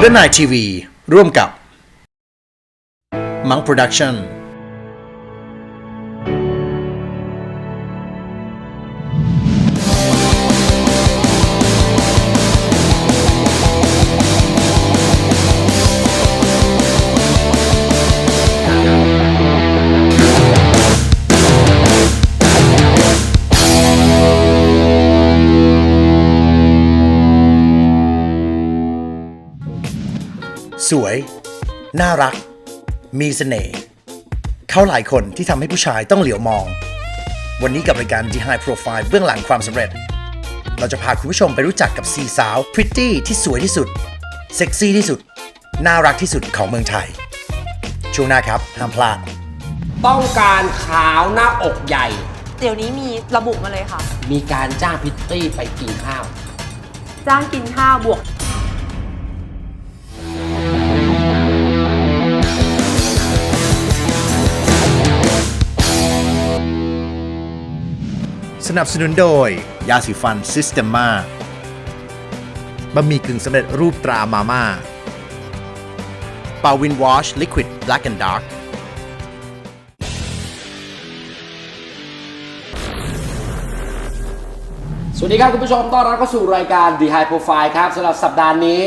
Golden Night TV ร่วมกับ Monk Production สวย น่ารัก มีเสน่ห์เขาหลายคนที่ทำให้ผู้ชายต้องเหลียวมอง วันนี้กับรายการ The High Profile เบื้องหลังความสำเร็จ เราจะพาคุณผู้ชมไปรู้จักกับสีสาวพริตตี้ที่สวยที่สุด เซ็กซี่ที่สุด น่ารักที่สุดของเมืองไทย ช่วงหน้าครับ ห้ามพลาด ต้องการขาวหน้าอกใหญ่ เดี๋ยวนี้มีระบุมาเลยค่ะ มีการจ้างพิตตี้ไปกินข้าว จ้างกินข้าวบวก สนับสนุนโดย ยาสีฟันซิสเต m มาบะหมี่กึ่งสำเร็จรูปตรามาม่าปาวินวอชลิควิดแบล็กแอนด์ดาร์กสวัสดีครับคุณผู้ชมต้อนรับเข้าสู่รายการ The High Profile ครับสำหรับสัปดาห์นี้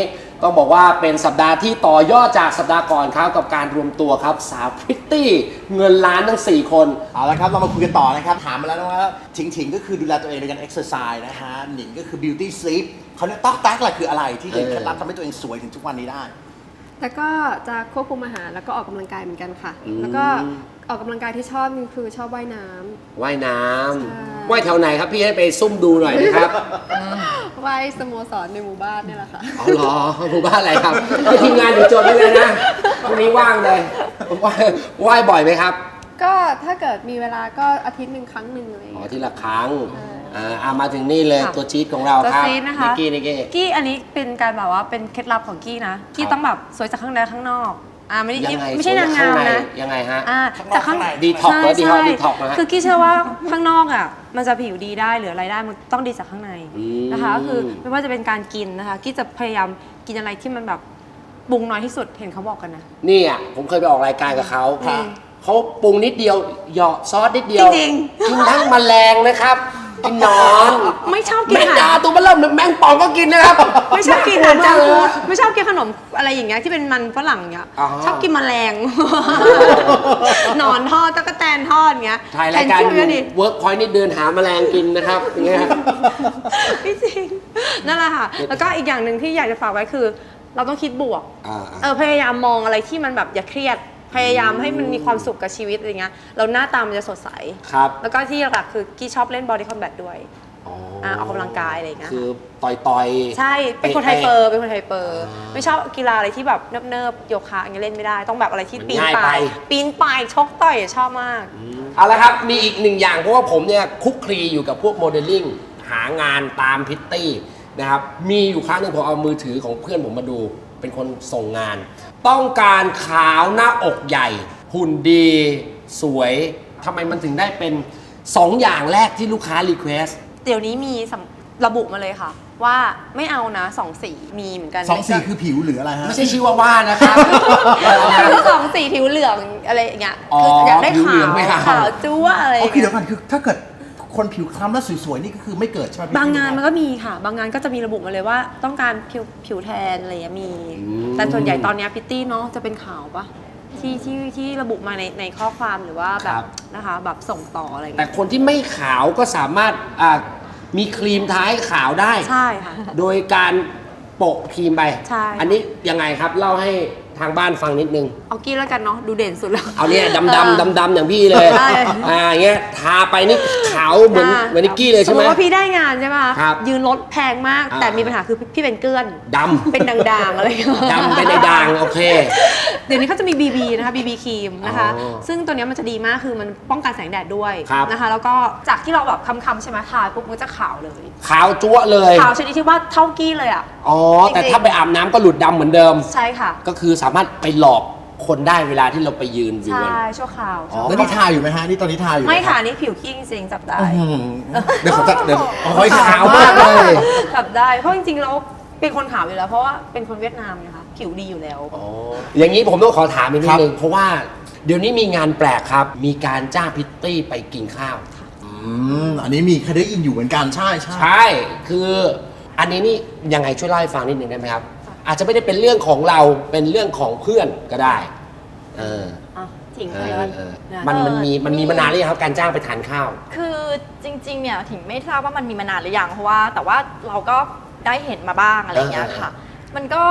ต้องบอกว่าเป็นสัปดาห์ที่ต่อยอดจากสัปดาห์ก่อนครับกับการรวมตัวครับ สาวพริตตี้เงินล้านทั้ง 4 คน เอาละครับ เรามาคุยกันต่อนะครับ ถามมาแล้วนะว่าถิงถิงก็คือดูแลตัวเองในการเอ็กซ์ไซส์นะฮะหนิงก็คือบิวตี้สีป์เขาเนี่ยต๊อกแต๊กแหละคืออะไรที่เห็นเคล็ดลับทำให้ตัวเองสวยถึงทุกวันนี้ได้ แล้วก็จะควบคุมอาหารแล้วก็ออกกำลังกายเหมือนกันค่ะแล้วก็ออกกำลังกายที่ชอบนี่คือชอบว่ายน้ำ ว่ายน้ใช่ำว่ายแถวไหนครับพี่ให้ไปซุ่มดูหน่อยนะครับว่ายสโมสรในหมู่บ้านนี่แหละค่ะ อ๋อเหรอหมู่บ้านอะไรครับให้ทีมงานอยู่จดไว้เลยนะพรุ่งนี้ว่างเลยว่ายว่ายบ่อยไหมครับก็ถ้าเกิดมีเวลาก็อาทิตย์หนึ่งครั้งหนึ่งอะไรอย่างอ๋อเงี้ย ทีละครั้ง อ่าอ่ามาถึงนี่เลยค่ะตัวจี๊ดของเราตัวครับซีดนะคะ นิกกี้นิกกี้ กี้อันนี้เป็นการแบบว่าเป็นเคล็ดลับของกี้นะ กี้ต้องแบบสวยจากข้างในข้างนอกอ่าไม่ได้ยังไงไม่ใช่นางงามนะ ยังไงฮะ อ่าข้างนอกจากข้างข้างในดีท็อกซ์ใช่แล้วดีท็อกซ์ใช่ดีท็อกซ์นะฮะ คือกี้เชื่อว่าข้างนอกอะมันจะผิวดีได้หรืออะไรได้มันต้องดีจากข้างในอืม นะคะก็คือไม่ว่าจะเป็นการกินนะคะกี้จะพยายามกินอะไรที่มันแบบปรุงน้อยที่สุดเห็นเขาบอกกันนะ นี่อะผมเคยไปออกรายการกับเขาอืมเขาปรุงนิดเดียวเหยาะซอสนิดเดียวจริงกินทั้งแมลงนะครับ กินหนอนไม่ชอบกินแมงอาดาหารตัวเบลเริ่มแมงป่องก็กินนะครับไม่ชอบกินอาหารโโจังฟู้ดไม่ชอบกินขนมอะไรอย่างเงี้ยที่เป็นมันฝรั่งเงี้ยอ๋อชอบกินแมลง หนอนทอดตะกแตนทอดเงี้ยถ่ายรายการแทอนชื่ยู่ดิเวิร์กพอยต์นี่เดินหาแมลงกินนะครับอย่างเงี้ยไม่จริงนั่นแหละค่ะ แล้วก็อีกอย่างหนึ่งที่อยากจะฝากไว้คือ เราต้องคิดบวก อ่าเออพยายามมองอะไรที่มันแบบอย่าเครียด พยายามให้มันมีความสุขกับชีวิตอะไรเงี้ยเราหน้าตามันจะสดใส ครับแล้วก็ที่หลักๆคือกี้ชอบเล่นบอดี้คอมแบทด้วยอ๋ออ่าออกกำลังกายอะไรอย่างเงี้ยคือต่อยต่อยๆใช่เป็นคนไฮเปอร์เป็นคนไฮเปอร์อ่าไม่ชอบกีฬาอะไรที่แบบเนิบๆโยคะอย่างเงี้ยเล่นไม่ได้ต้องแบบอะไรที่มันปีนง่ายป่ายไปปีนป่ายชกต่อยชอบมาก เอาละครับมีอีกหนึ่งอย่างเพราะว่าผมเนี่ยคลุกคลีอยู่กับพวกโมเดลลิ่งหางานตามพิตตี้นะครับมีอยู่ครั้งหนึ่งผมเอามือถือของเพื่อนผมมาดู เป็นคนส่งงาน ต้องการขาวหน้าอกใหญ่ หุ่นดีสวยทำไมมันถึงได้เป็น 2 อย่างแรกที่ลูกค้ารีเควสเดี๋ยวนี้มีสำระบุมาเลยค่ะ ว่าไม่เอานะสองสีมีเหมือนกันสองสีคือผิวหรืออะไรฮะ ไม่ใช่ชื่อว่าว่านะครับผิวสองสีผิวเหลืองอะไรอย่างเงี้ยอ๋อคืออยากได้ผิวเหลืขาองวไม่เอา ขาวจั๊วอะไรอโอย่างเคเงี้เดี๋ยยวก่อนคือถ้าเกิด คนผิวคล้ำแล้วสวยๆนี่ก็คือไม่เกิดใช่ไหมพี่บางงานมันก็มีค่ะ บางงานก็จะมีระบุมาเลยว่าต้องการผิวผิวแทนอะไรอย่างเงี้ยมีอืมแต่ส่วนใหญ่ตอนเนี้ยพิตตี้เนาะจะเป็นขาวปะที่ที่ที่ระบุมาในในข้อความหรือว่าแบครับ บนะคะแบบส่งต่ออะไรอย่างแต่เงี้ยคนที่ไม่ขาวก็สามารถอ่ามีครีมท้ายขาวได้ ใช่ค่ะ โดยการโปะครีมไป ใช่ อันนี้ยังไงครับ เล่าให้ทางบ้านฟังนิดนึง เอากี้แล้วกันเนาะดูเด่นสุดแล้ว เอาเนี่ยดำดำดำดำๆอย่างพี่เลยใช่อ่าอย่างเงี้ยทาไปนี่ขาวเหมือนอ่าเหมือนนิกกี้เลยใช่ไหมสมมติว่าพี่ได้งานใช่ไหมคะครับยืนรถแพงมากอ่า แต่มีปัญหาคือพี่เป็นเกลือน ดำเป็นด่างๆอะไรอย่างเงี้ย ดำเป็นในด่างโอเค เดี๋ยวนี้เขาจะมี BB นะคะ BB ครีมนะคะ อ๋อซึ่งตัวเนี้ยมันจะดีมากคือมันป้องกันแสงแดดด้วยครับ นะคะ แล้วก็จากที่เราแบบคำๆใช่ไหมทาปุ๊บมันจะขาวเลยขาวจั๊วะเลย ขาวชนิดที่ว่าเท่ากี้เลยอะ อ๋อ แต่จริงๆ ถ้าไปอาบน้ำก็หลุดดำเหมือนเดิม ใช่ค่ะ ก็คือสามารถไปหลอกคนได้เวลาที่เราไปยืนอยู่ใช่บนชั่วคราวอ๋อแล้วนี่ทาอยู่ไหมฮะนี่ตอนนี้ทาอยู่หไม่ค่ะรับนี่ผิวขี้จริงๆจับได้อื้อหือเดี๋ยวผมจะเดี๋ยวโอ้ยขาวมากเลยจับได้เพราะจริงๆแล้วเป็นคนขาวอยู่แล้ว เพราะว่าเป็นคนเวียดนามนะคะผิวดีอยู่แล้ว อ๋ออย่างนี้ผมต้องขอถามอีกนิครัดบนึงเพราะว่าเดี๋ยวนี้มีงานแปลกครับ มีการจ้างพิตตี้ไปกินข้าว อืมอันนี้มีเคยได้ยินอยู่เหมือนกันใช่ใช่ ใช่ คืออันนี้นี่ยังไงช่วยเล่าให้ฟังนิดหนึ่งได้ไหมครับ อาจจะไม่ได้เป็นเรื่องของเราเป็นเรื่องของเพื่อนก็ได้เอออะถิงเอเคยอว่าเออนะมันมันมีมันมีมานานหรือยังครับการจ้างไปทานข้าว คือจริงๆเนี่ยถิงไม่ทราบว่ามันมีมานานหรือยังเพราะว่า แต่ว่าเราก็ได้เห็นมาบ้างอะไรอย่างเงี้ยค่ะ มันก็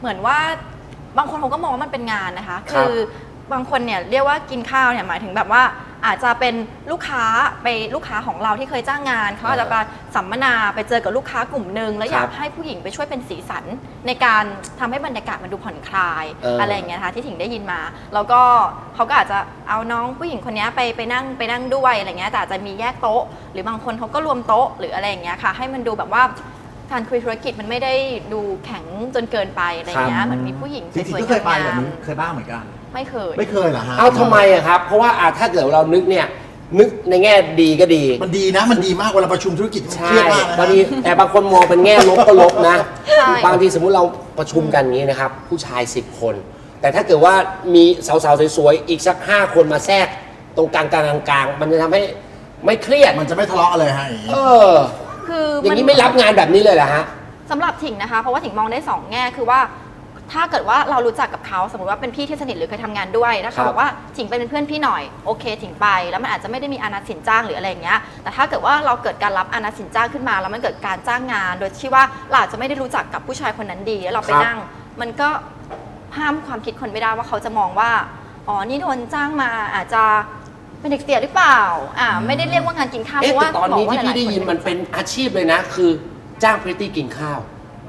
เหมือนว่าบางคนเขาก็มองว่ามันเป็นงานนะคะ ครับคือบางคนเนี่ยเรียกว่ากินข้าวเนี่ยหมายถึงแบบว่า อาจจะเป็นลูกค้าไปลูกค้าของเราที่เคยจ้างงานเขาอาจจะไปสัมมนาไปเจอกับลูกค้ากลุ่มหนึ่งแล้วอยากให้ผู้หญิงไปช่วยเป็นสีสัน ในการทำให้บรรยากาศมันดูผ่อนคลายเออออะไรอย่างเงี้ยนะคะที่ถิงได้ยินมา แล้วก็เขาก็อาจจะเอาน้องผู้หญิงคนเนี้ยไปไปนั่งไปนั่งด้วยอะไรเงี้ยแต่อาจจะมีแยกโต๊ะ หรือบางคนเขาก็รวมโต๊ะหรืออะไรอย่างเงี้ยค่ะ ให้มันดูแบบว่าการคุยธุรกิจมันไม่ได้ดูแข็งจนเกินไปอะไรเงี้ครัยบเหมือนมีผู้หญิงจริงสๆวยก็ๆเคยไปงาแบบมนี้เคยบ้างเหมือนกันๆ ไม่เคย ไม่เคยเหรอฮะเอาทำไมอะครับ เพราะว่าอะถ้าเกิดเรานึกเนี่ย นึกในแง่ดีก็ดี มันดีนะ มันดีมากเวลาประชุมธุรกิจมันใช่เครียดมากนะบางทีแต่บางคนมองเป็นแง่ลบก็ลบนะ ใช่ บางทีสมมุติเราประชุมกันอย่างนี้นะครับ ผู้ชาย 10 คน แต่ถ้าเกิดว่ามีสาวๆสวยๆอีกสัก 5 คนมาแทรกตรงกลางกลางกลางๆมันจะทำให้ไม่เครียดมันจะไม่ทะเลาะกันเลยฮะอย่างนี้ เออ คืออย่างมันนี้ไม่รับงานแบบนี้เลยเหรอฮะ สำหรับถิงนะคะ เพราะว่าถิงมองได้สองแง่คือว่า ถ้าเกิดว่าเรารู้จักกับเขาสมมติว่าเป็นพี่ที่สนิทหรือเคยทำงานด้วยนะครัคะบบอกว่าถิงไปเป็นเพื่อนพี่หน่อยโอเคถิงไป แล้วมันอาจจะไม่ได้มีอานัดสินจ้างหรืออะไรอย่างเงี้ยแต่ถ้าเกิดว่าเราเกิดการรับอานัดสินจ้างขึ้นมาแล้วมันเกิดการจ้างงาน โดยที่ว่าเราอาจจะไม่ได้รู้จักกับผู้ชายคนนั้นดีแล้วเราไปนั่ง มันก็ห้ามความคิดคนไม่ได้ว่าเขาจะมองว่าอ๋อนี่โดนจ้างมาอาจจะเป็นเด็กเสียหรือเปล่าอ่าไม่ได้เรียกว่างานกินข้าวเพเอ๊ะราะว่าแต่ตอนนี้บกว่าที่พี่หลายๆได้ยินคมันเป็นอาชีพเลยนะ คือจ้างพริตตี้กินข้าว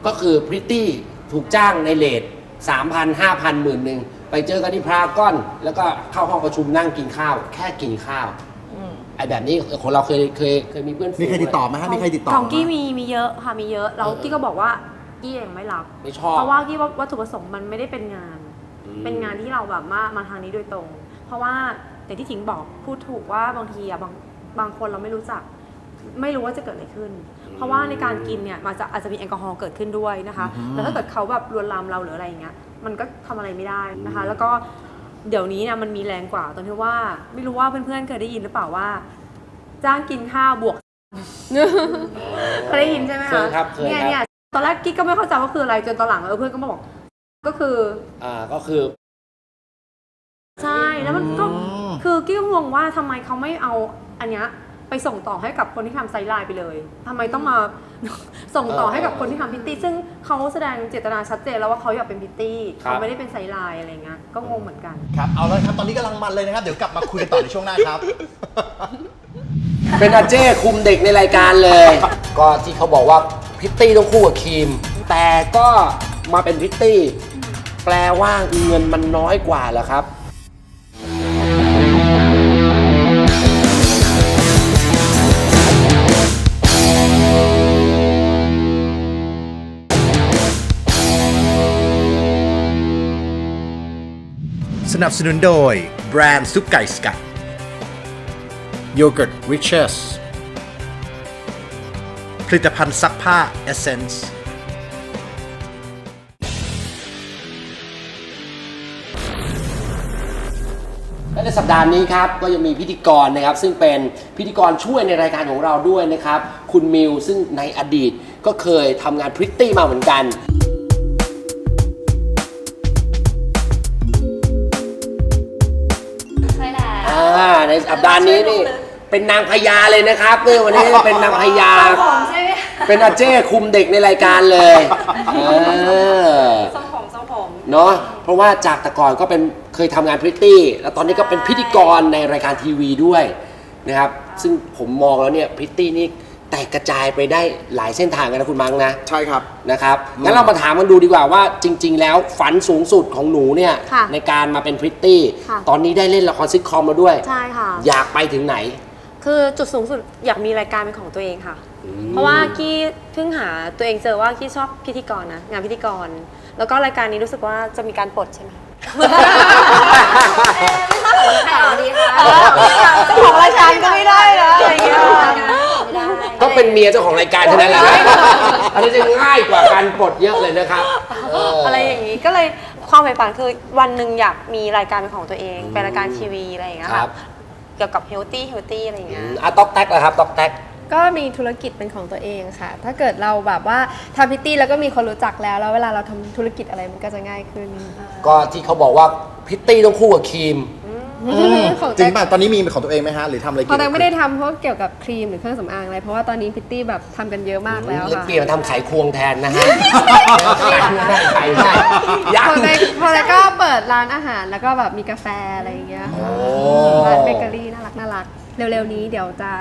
ก็คือพริตตี้ ถูกจ้างในเลทสามพันห้าพันหมื่นหนึ่งไปเจอกันที่พรากอน แล้วก็เข้าห้องประชุมนั่งกินข้าว แค่กินข้าวอืมไอ้แบบนี้ของเราเคยเคยเคยมีเพื่อนฝูงมีใครติดต่อไหมฮะมีใครติดต่อของกี้ไหมีมีเยอะค่ะมีเยอะแล้วเออกี้ก็บอกว่ากี้เองไม่รับไม่ชอบเพราะว่ากี้ว่าวัตถุประสงค์มันไม่ได้เป็นงานอืมเป็นงานที่เราแบบมามาทางนี้โดยตรง เพราะว่าอย่างที่ถิงบอกพูดถูกว่าบางทีอะบางบางคนเราไม่รู้จัก ไม่รู้ว่าจะเกิดอะไรขึ้น เพราะว่าในการกินเนี่ยมันจะอาจจะมีแอลกอฮอล์เกิดขึ้นด้วยนะคะแล้วถ้าเกิดเขาแบบลวนลามเราหรืออะไรอย่างเงี้ยมันก็ทำอะไรไม่ได้นะคะ แล้วก็เดี๋ยวนี้เนี่ยมันมีแรงกว่าตรงที่ว่าไม่รู้ว่าเพื่อนๆเคยได้ยินหรือเปล่าว่า จ้างกินข้าวบวกเคยได้ยินใช่ไหมเคคะยครับเคยเนี่ยครับเนี่ยตอนแรกกิ๊กก็ไม่เข้าใจว่าคืออะไรจนตอนหลังเออเพื่อนก็มาบอก ก็คือ อ่าก็คือ ใช่แล้วมันก็อืมคือกิ๊กก็งงว่าทำไมเขาไม่เอาอันเนี้ย ไปส่งต่อให้กับคนที่ทำไซด์ไลน์ไปเลยทำไมต้องมา ส่งต่อให้กับคนที่ทำพิตตี้ซึ่งเขาแสดงเจตนาชัดเจนแล้วว่าเขาอยากเป็นพิตตี้ครับ เขาไม่ได้เป็นไซด์ไลน์อะไรเงี้ยก็งงเหมือนกัน ครับ เอาแล้วครับ ตอนนี้กำลังมันเลยนะครับ เดี๋ยวกลับมาคุยกันต่อในช่วงหน้าครับ เป็นอาเจ้คุมเด็กในรายการเลย ก็ที่เขาบอกว่าพริตตี้ต้องคู่กับครีม แต่ก็มาเป็นพริตตี้ แปลว่าเงินมันน้อยกว่าเหรอครับ สนับสนุนโดย แบรนด์ซุปไก่สกัดโยเกิร์ตริชเชสผลิตภัณฑ์ซักผ้าเอเซนส์และในสัปดาห์นี้ครับก็ยังมีพิธีกรนะครับ ซึ่งเป็นพิธีกรช่วยในรายการของเราด้วยนะครับ คุณมิวซึ่งในอดีตก็เคยทำงานพริตตี้มาเหมือนกันาในสัปดาห์นี้นี่เป็นนางพญาเลยนะครับเนี่ยวันนี้เป็นนางพญา ผมใช่ไหมเป็นอาเจ้คุมเด็กในรายการเลยเออทรงผมทรงผมเนาะเพราะว่าจากแต่ก่อนก็เป็นเคยทำงานพริตตี้ แล้วตอนนี้ก็เป็นพิธีกรในรายการทีวีด้วยนะครับ ซึ่งผมมองแล้วเนี่ยพริตตี้นี่ แตกกระจายไปได้หลายเส้นทางกันนะคุณมังนะใช่ครับ นะครับงั้นเรามาถามกันดูดีกว่าว่าจริง ๆ แล้วฝันสูงสุดของหนูเนี่ยค่ะในการมาเป็นพริตตี้ ค่ะ ตอนนี้ได้เล่นละครซิทคอมมาด้วย ใช่ค่ะ อยากไปถึงไหน คือจุดสูงสุดอยากมีรายการเป็นของตัวเองค่ะเพราะว่ากี้เพิ่งหาตัวเองเจอว่ากี้ชอบพิธีกรนะงานพิธีกร แล้วก็รายการนี้รู้สึกว่าจะมีการปลดใช่ไหมข่าวดีค่ะเจ้าของรายการก็ไม่ได้นะอะไรเงี้ยไม่ได้ ก็เป็นเมียเจ้าของรายการเท่านั้นแหละนะอันนี้จะง่ายกว่าการปลดเยอะเลยนะครับเอะไรอย่างนี้ก็เลยความใฝ่ฝันคือวันหนึ่งอยากมีรายการเป็นของตัวเองเป็นรายการทีวีอะไรอย่างเงี้ยครัค่ะบ เกี่ยวกับเฮลตี้เฮลตี้อะไรอย่างอืเงี้ยมอะต๊อกแท็กเหรอครับต๊อกแท็ก ก็มีธุรกิจเป็นของตัวเองค่ะ ถ้าเกิดเราแบบว่าทำพิตตี้แล้วก็มีคนรู้จักแล้ว แล้วเวลาเราทำธุรกิจอะไรมันก็จะง่ายขึ้น ก็ที่เขาบอกว่าพิตตี้ต้องคู่กับครีม ของจริแต่งป่ะ ตอนนี้มีเป็นของตัวเองไหมฮะ หรือทำอะไรพอแต่ไม่ได้ทำเพราะเกี่ยวกับครีมหรือเครื่องสำอางอะไร เพราะว่าตอนนี้พิตตี้แบบทำกันเยอะมากแล้วเล็กค่ะเปลี่ยนมาทำไขควงแทนนะฮะไข่ใช่ยัพงอแต่พอแต่ก็เปิดร้านอาหารแล้วก็แบบมีกาแฟอะไรอย่างเงี้ยโอ้ร้านเบเกอรี่น่ารักน่ารัก เร็วๆนี้เดี๋ยวจะ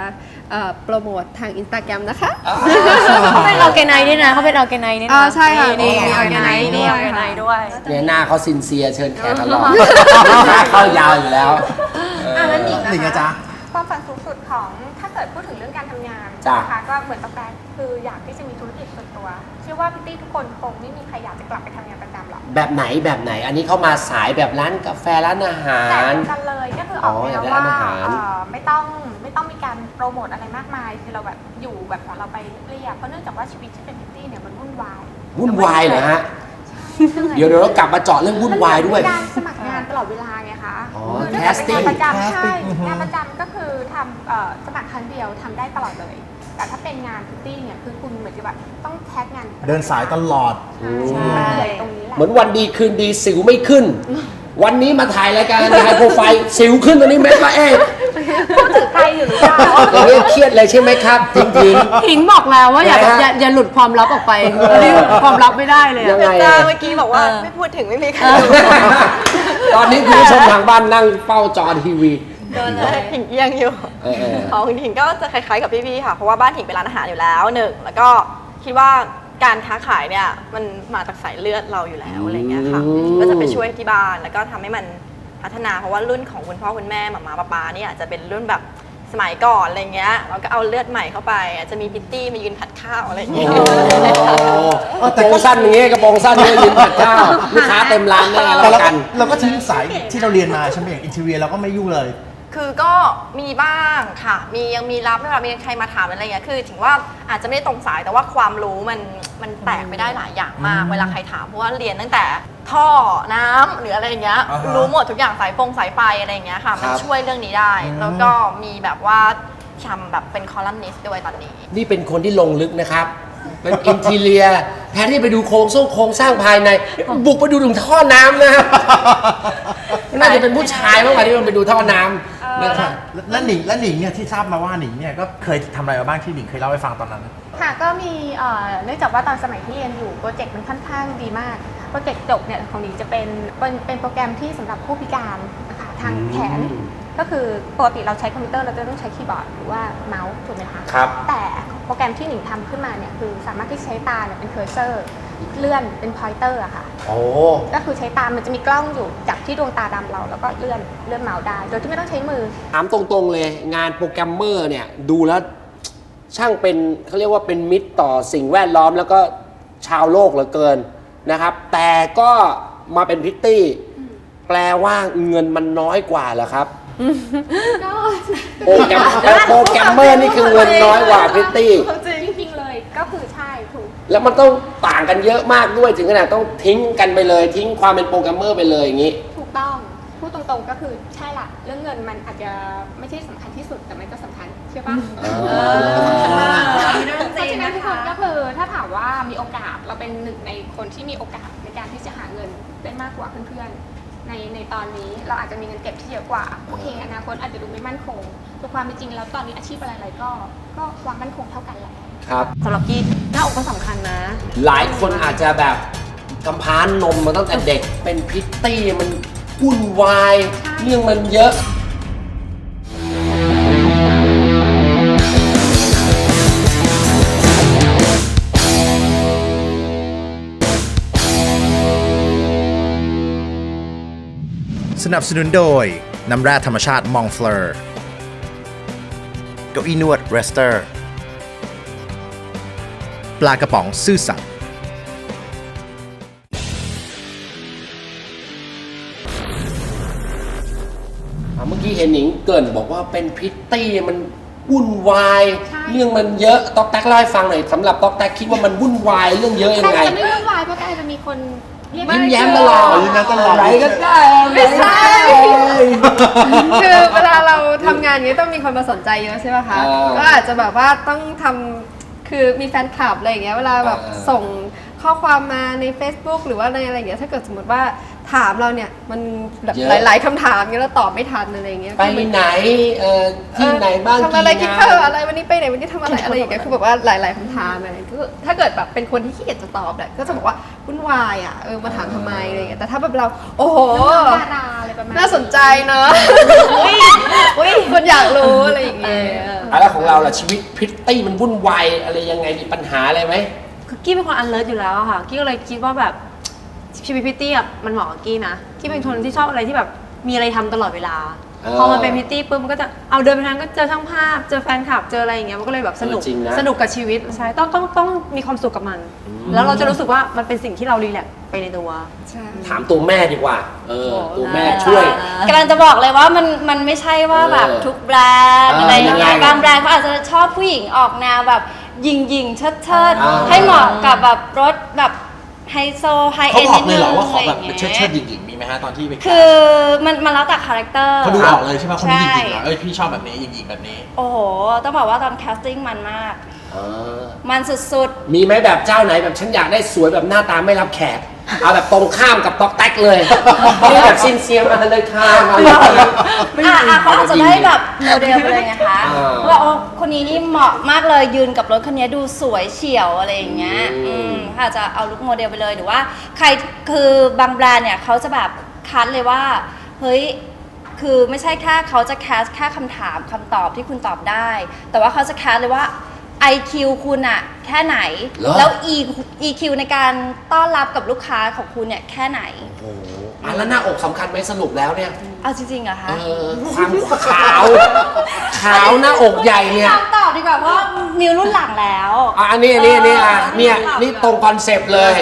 เอ่อโปรโมททางอินสตาแกรมนะคะ เขาเป็นออร์แกไนซ์ด้วยนะเขาเป็นออร์แกไนซ์ด้วยนะอ่าใช่ค่ะนี่มีออร์แกไนซ์ organize นี่ด้วยออร์แกไนซ์ด้วย เนี่ยหน้าเขาซินเซียเชิญแขกตลอดหน้าเข้ายาวอยู่แล้วอะแล้วหนิงหนิงอะจ๊ะ ความฝันสูงสุดของถ้าเกิดพูดถึงเรื่องการทำงานจ้ะ นะคะก็เหมือนกับแฟนคืออยากที่จะมีธุรกิจส่วนตัว เชื่อว่าพิตตี้ทุกคนคงไม่มีใครอยากจะกลับไปทำงานประจำหรอกแบบไหนแบบไหน อันนี้เข้ามาสายแบบร้านกาแฟร้านอาหาแต่รเดียวกันเลยก็คือออกอ๋อแนอยากวได้ว่าร้านอาหาร เอ่อไม่ต้อง ไม่ต้องมีการโปรโมทอะไรมากมายคือเราแบบอยู่แบบของเราไปเรียบเพราะเนื่องจากว่าชีวิตที่เป็นพิตตี้เนี่ยมันวุ่นวายวุ่นวายเหรอฮะเดี๋ยวเดี๋ยวเรากลับมาเจาะเรื่องวุ่นวายด้วยมันเหมือนการสมัครงานตลอดเวลาไงคะอ๋อคือถ้าเกิดเป็นงานประจำ casting ใช่อือฮึงานประจำก็คือทำเอ่อสมัครครั้งเดียวทำได้ตลอดเลยแต่ถ้าเป็นงานพิตตี้เนี่ยคือคุณเหมือนกับแบบต้องแท็กงาน เดินสายตลอดใช่มันเหนื่อยตรงนี้แหละเหมือนวันดีคืนดีสิวไม่ขึ้น วันนี้มาถ่ายรายการไฮโปรไฟล์สิวขึ้นตอนนี้เม็ดละเอ๊ะ พูดถึงใครอยู่หรือเปล่าอย่างนี้เครียดเลยใช่ไหมครับจริง หิงบอกแล้วว่าอย่าไงฮะอย่าอย่าหลุดความลับออกไปรีบความลับไม่ได้เลยยัอะงไง จ้าเมื่อกี้บอกว่าไม่พูดถึงไม่มีใครรู้ๆ ตอนนี้คุณผู้ชมทางบ้านนั่งเฝ้าจอทีวี โดนเลย ถิงเอียงอยู่ เออเออ ของถิงก็จะคล้ายๆกับพี่ๆค่ะ เพราะว่าบ้านถิงเป็นร้านอาหารอยู่แล้วหนึ่งแล้วก็คิดว่าการค้าขายเนี่ยมันมาจากสายเลือดเราอยู่แล้วอะไรเงี้ยค่ะ อืม ก็จะไปช่วยที่บ้านแล้วก็ทำให้มัน พัฒนาเพราะว่ารุ่นของคุณพ่อคุณแม่หมามาป้าปาเนี่ยอาจจะเป็นรุ่นแบบสมัยก่อนอะไรเงี้ยเราก็เอาเลือดใหม่เข้าไป อาจจะมีพิตตี้มายืนผัดข้าวอะไรเงี้ยโอ้กระโปรงสั้นอย่างเงี้ยกระโปรงสั้นเนี่ยยืนผัดข้าวลูกค้าเต็มร้านแน่แต่แล้วเราก็กันเราก็ทิ้งสายที่เราเรียนมาใช่ไหมอย่างอินเทอร์เนียเราก็ไม่ยุ่งเลย คือก็มีบ้างค่ะ มียังมีรับไม่ว่ามีใครมาถามอะไรเงี้ยคือถึงว่าอาจจะไม่ได้ตรงสายแต่ว่าความรู้มันมันแตกไปได้หลายอย่างมาก เวลาใครถามเพราะว่าเรียนตั้งแต่ท่อน้ำหรืออะไรเงี้ยอ่าฮะรู้หมดทุกอย่างสายฟงสายไฟอะไรเงี้ยค่ะ มันครับช่วยเรื่องนี้ได้แล้วก็มีแบบว่าทำแบบเป็นคอลัมนิสต์ด้วยตอนนี้ นี่เป็นคนที่ลงลึกนะครับ เป็นอินทีเลียแทนที่ไปดูโครงสร้างโครงสร้างภายใน บุกไปดูถึงท่อน้ำนะครับ น่าจะเป็นผู้ชายมากกว่าที่มันไปดูท่อน้ำนะครับและหนิงและหนิงเนี่ยที่ทราบมาว่าหนิงเนี่ยก็เคยทำอะไรมาบ้างที่หนิงเคยเล่าให้ฟังตอนนั้น ค่ะก็มีเอ่อเนื่องจากว่าตอนสมัยที่เรียนอยู่โปรเจกต์มันค่อนข้างดีมากโปรเจกต์จบเนี่ยของหนิงจะเป็นเป็นเป็นโปรแกรมที่สำหรับผู้พิการนะคะทางแขน ก็คือปกติเราใช้คอมพิวเตอร์เราจะต้องใช้คีย์บอร์ดหรือว่าเมาส์ถูกไหมคะครับ แต่โปรแกรมที่หนิงทำขึ้นมาเนี่ยคือสามารถที่ใช้ตาเนี่ยเป็นเคอร์เซอร์เลื่อนเป็นพอยเตอร์อะค่ะ โอ้ก็คือใช้ตามันจะมีกล้องอยู่จับที่ดวงตาดำเรา แล้วก็เลื่อนเลื่อนเมาส์ได้ โดยที่ไม่ต้องใช้มือ ถามตรงๆเลยงานโปรแกรมเมอร์เนี่ยดูแล้ว ช่างเป็นเขาเรียกว่าเป็นมิตรต่อสิ่งแวดล้อมแล้วก็ชาวโลกเหลือเกินนะครับ แต่ก็มาเป็นพริตตี้ แปลว่าเงินมันน้อยกว่าเหรอครับ ก็โปรแกรมโปรแกรมเมอร์นี่คือเงินน้อยกว่าพริตตี้จริงๆเลยก็คือใช่ถูก แล้วมันต้องต่างกันเยอะมากด้วยถึงขนาดต้องทิ้งกันไปเลย ทิ้งความเป็นโปรแกรมเมอร์ไปเลยอย่างนี้ ถูกต้องพูดตรงๆก็คือใช่ละเรื่องเงินมันอาจจะไม่ใช่สำคัญที่สุดแต่มันก็สำคัญใช่ปะเพราะฉะนั้นทุกคนก็คือถ้าถามว่ามีโอกาสเราเป็นหนึ่งในคนที่มีโอกาสในการที่จะหาเงินได้มากกว่าเพื่อนๆ ในในตอนนี้เราอาจจะมีเงินเก็บที่เยอะกว่าโอเคอนาคตอาจจะดูไม่มั่นคงแต่ความเป็นจริงแล้วตอนนี้อาชีพอะไรๆก็ ก็ความมั่นคงเท่ากันแหละครับสำหรับกี้หน้าอกก็สำคัญนะ หลายคนอาจจะแบบกำพร้านนมมาตั้งแต่เด็กเป็นพริตตี้มันวุ่นวาย เรื่องมันเยอะ สนับสนุนโดย น้ำแร่ธรรมชาติมองเฟลอร์เก้าอี้นวดเรสเตอร์ ปลากระป๋องซื่อสัตย์อะเมื่อกี้เห็นหนิงเกรินบอกว่าเป็นพริตตี้มันวุ่นวาย ใช่ เรื่องมันเยอะต๊อกแต๊กเล่าให้ฟังหน่อยสำหรับต๊อกแต๊กคิดว่ามันวุ่นวายเรื่องเยอะยังแต่ไงจะไม่วุ่นวายเพราะแกจะมีคนเรี ยกยิ้มแย้มตลอด ยิ้มแย้มตลอด ไหนก็ได้ไม่ใช่ไหนก็ได้คือเวลาเราทำงานอย่างนี้ต้องมีคนมาสนใจเยอะใช่ไหมคะเออก็อาจจะแบบว่าต้องทำคือมีแฟนคลับอะไรอย่างเงี้ยเวลาแบบเออส่ง ข้อความมาใน Facebook หรือว่าในอะไรอย่างเงี้ยถ้าเกิดสมมติว่าถามเราเนี่ยมันแบบหลาย ๆคำถามเงี้ยเราตอบไม่ทันอะไรอย่างเงี้ยไปไหนเอ่อที่ไหนบ้างทำอะไรกิกี่นงาข้าวนอะไรวันนี้ไปไหนวันนี้ทำอะไรอะไรอย่างเงี้ยคือแบบว่าหลาย ๆคำถามอะไรคือถ้าเกิดแบบเป็นคนที่ขี้เกียจจะตอบเนี่ยก็จะบอกว่าวุ่นวายอะเออมาถามทำไมอะไรอย่างเงี้ยแต่ถ้าแบบเรา โอ้โห ดาราอะไรประมาณน่าสนใจเนอะอุ้ยคนอยากรู้อะไรอย่างเงี้ย อะแล้วของเราล่ะชีวิตพริตตี้มันวุ่นวายอะไรยังไงมีปัญหาอะไรไหมคือ กี้เป็นคนอันเลิศอยู่แล้วอะค่ะ กี้ก็เลยคิดว่าแบบชีวิตพิตตี้อะมันเหมาะกับกี้นะกี้เป็นคนที่ชอบอะไรที่แบบมีอะไรทำตลอดเวลา เออพอมันเป็นพิตตี้ปุ๊บมันก็จะเอาเดินไปทางก็เจอช่างภาพ เจอแฟนคลับเจออะไรอย่างเงี้ยมันก็เลยแบบสนุกเออจริงนะ สนุกกับชีวิตใช่ต้องต้องต้องมีความสุขกับมัน แล้วเราจะรู้สึกว่ามันเป็นสิ่งที่เรารีแลกซ์ไปในตัว ใช่ถามตัวแม่ดีกว่า เออโอ้ตัวแม่ช่วย กำลังจะบอกเลยว่ามันมันไม่ใช่ว่าแบบเออทุกแบรนด์เอออะไรอย่างเงี้ยังยไงบางแบรนด์เขาอาจจะชอบผู้หญิงออกแนวแบบห ยิงหยิงๆเชิดเชิดๆอ่า ให้เหมาะกับแบบรถแบบไฮโซไฮเขาเอ็นบอนิกดเลนึยงเหรอว่าขอแบบอะไรเป็นย่างเชิดงี้ยเชิดๆหญิงๆมีไหมฮะตอนที่ไปคือมันมันแล้วแต่คาแรคเตอร์ เขาดูออกเลยใช่ไหมคนนี้หใช่ญิงๆเหรอเอ้ยพี่ชอบแบบนี้หญิงๆแบบนี้ โอ้โห ต้องบอกว่าตอนแคสติ้งมันมากเออมันสุดมีไหมแบบเจ้าไหนแบบฉันอยากได้สวยแบบหน้าตาไม่รับแขก เอาแบบตรงข้ามกับต๊อกแต๊กเลยนี่แบบซินเซียมาเลยค่ะมาเลยๆอะอะเขาอาจจะได้แบบโมเดลไปเลยไงคะอ่า ว่าโอ้คนนี้นี่เหมาะมากเลยยืนกับรถคันนี้ดูสวยเฉียวอะไรอย่างเงี้ยอืมอืมอาจจะเอาลุคโมเดลไปเลยหรือว่า ใครคือบางแบรนด์เนี่ยเขาจะแบบคัดเลยว่าเฮ้ยคือไม่ใช่แค่เขาจะแคสแค่คำถามคำตอบที่คุณตอบได้ แต่ว่าเขาจะแคสเลยว่า IQ คุณอะแค่ไหน เหรอ แล้ว E EQ ในการต้อนรับกับลูกค้าของคุณเนี่ยแค่ไหน โอ้โหอะแล้วหน้าอกสำคัญไหมสรุปแล้วเนี่ย เอาจริงๆเหรอคะเออความขาว ขาวหน้าอกใหญ่เนี่ยคำตอบดีกว่าเพราะมิวรุ่นหลังแล้ว อะอันนี้อันนี้อันนี้อะเออเนี่ยรุ่นหลังนี่ตรงคอนเซปต์เลย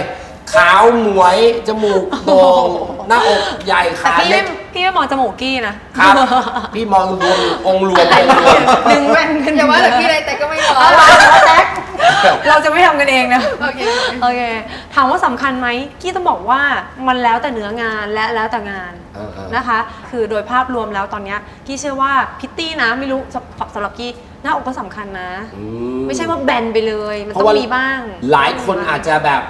ขาวหมวยจมูกโด่งหน้าอกใหญ่แต่ขาพี่เล็ไม่กพี่ไม่มองจมูกกี้นะครับ พี่มองรวมองค์รวมองค์รวม ดึงแว่นขึ้นอย่าว่าแต่พี่เลยแต่ก็ไม่รอ เราจะไม่ทำกันเองนะ โอเคโอเค ถามว่าสำคัญไหมกี้ต้องบอกว่ามันแล้วแต่เนื้องานและแล้วแต่งานเออเออนะคะ คือโดยภาพรวมแล้วตอนเนี้ยกี้เชื่อว่าพิตตี้นะไม่รู้สำสำหรับกี้หน้าอกก็สำคัญนะ อืไม่ใช่ว่าแบนไปเลย มันเพต้อราะว่างมีบ้าง หลายคนอาจจะแบบ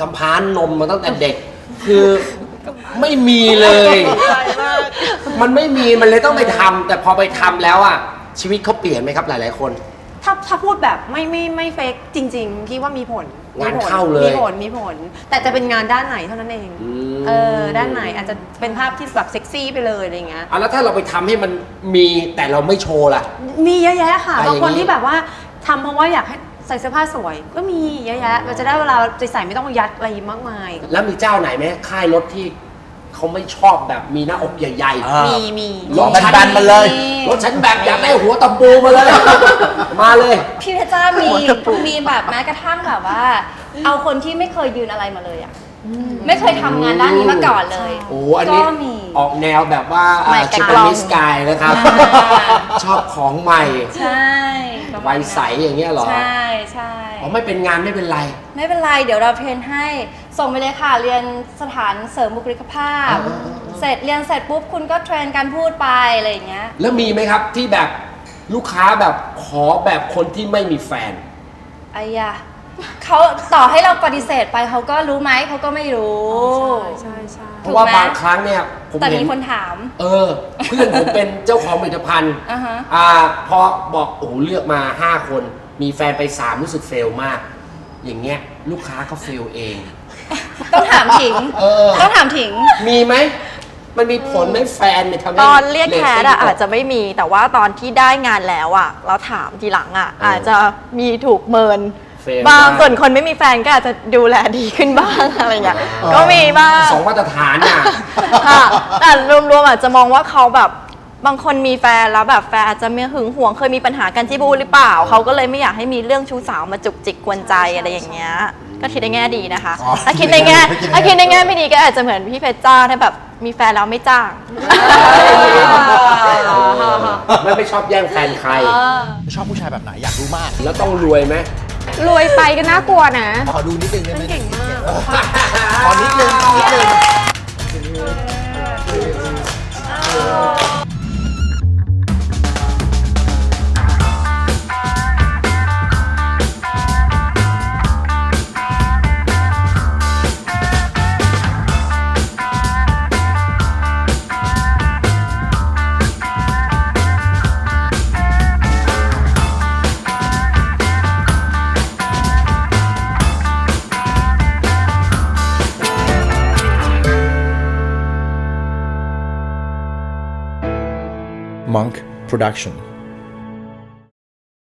กำพร้านนมมาตั้งแต่เด็ก คือไม่มีเลย มันไม่มีมันเลยต้องไปทำแต่พอไปทำแล้วอะชีวิตเขาเปลี่ยนไหมครับหลาย ๆ คน ถ้าถ้าพูดแบบไม่ไม่ไม่เฟกจริงๆพี่ว่ามีผลงานมีผเข้าเลยมีผลมีผล แต่จะเป็นงานด้านไหนเท่านั้นเองอืม เออด้านไหนอาจจะเป็นภาพที่แบบเซ็กซี่ไปเลยอะไรอย่างเงี้ย อะแล้วถ้าเราไปทำให้มันมีแต่เราไม่โชว์ล่ะ มีเยอะแยะค่ะอะไรบางคนอย่างนี้ที่แบบว่าทำเพราะว่าอยากให้ใส่เสื้อผ้าสวย ก็มีเยอะแยะเราจะได้เวลาใส่ใส่ไม่ต้องยัดอะไรมากมาย แล้วมีเจ้าไหนไหมค่ายรถที่ เขาไม่ชอบแบบมีหน้าอกใหญ่อ่า มีมี รถแบนๆมาเลยๆรถฉันแบบอยากได้หัวตะปูมาเลย มาเลย พี่เพชรจ้ามีมีแบบแม้กระทั่งแบบว่า เอาคนที่ไม่เคยยืนอะไรมาเลยอะไม่เคยทำงานด้านนี้มาก่อนเลย โอ้โหอันนี้ก็มี ออกแนวแบบว่าใหม่แปลชิกปลองนิสกายนะครับอ่าชอบของใหม่ใช่ประมาณวัยใสอย่างเงี้ยเหรอใช่ใช่ อ๋อไม่เป็นงานไม่เป็นไร ไม่เป็นไร เดี๋ยวเราเทรนให้ ส่งไปเลยค่ะ เรียนสถานเสริมบุคลิกภาพ อ่า เสร็จเรียนเสร็จปุ๊บคุณก็เทรนการพูดไปอะไรอย่างเงี้ย แล้วมีไหมครับที่แบบลูกค้าแบบขอแบบคนที่ไม่มีแฟน ไอ้ยะเขาต่อให้เราปฏิเสธไปเขาก็รู้ไหมเขาก็ไม่รู้ ใช่ใช่ เพราะว่าถูกไหมบางครั้งเนี่ยผมแต่เห็นมีคนถาม เออ เพื่อนผมเป็นเจ้าของผลิตภัณฑ์อ่าฮะ อ่าพอบอกโอ้โหเลือกมา 5 คน มีแฟนไป 3 รู้สึกเฟลมาก อย่างเงี้ยลูกค้าก็เฟลเอง ต้องถามถิง เออ ต้องถามถิง มีไหม มันมีผลไหมแฟนเนี่ยทำให้ตอนเรียกแคสอะเตติ้งตกอาจจะไม่มีแต่ว่าตอนที่ได้งานแล้วอะเราถามทีหลังอะเออออาจจะมีถูกเมิน เฟลบางได้ส่วนคนไม่มีแฟนก็อาจจะดูแลดีขึ้นบ้าง อะไรเงี้ยก็มีบ้าง สองมาตรฐานน่ะ ค่ะแต่รวมๆอาจจะมองว่าเขาแบบบางคนมีแฟนแล้วแบบแฟนอาจจะมีหึงหวงเคยมีปัญหากันที่บูธหรือเปล่า เขาก็เลยไม่อยากให้มีเรื่องชู้สาวมาจุกจิกกวนใจอะไรอย่างเงี้ย ก็คิดในแง่ดีนะคะอ๋อถ้าคิดในแง่คิดในแง่ถ้าคิดในแง่ไม่ดีก็อาจจะเหมือนพี่เพชรจ้าถ้าแบบมีแฟนแล้วไม่จ้างไม่ไม่ชอบแย่งแฟนใคร ชอบผู้ชายแบบไหนอยากรู้มาก แล้วต้องรวยไหมรวยไปก็น่ากลัวนะ ขอดูนิดนึงได้ไหมเก่งมาก ขอนิดนึงนิดนึง Production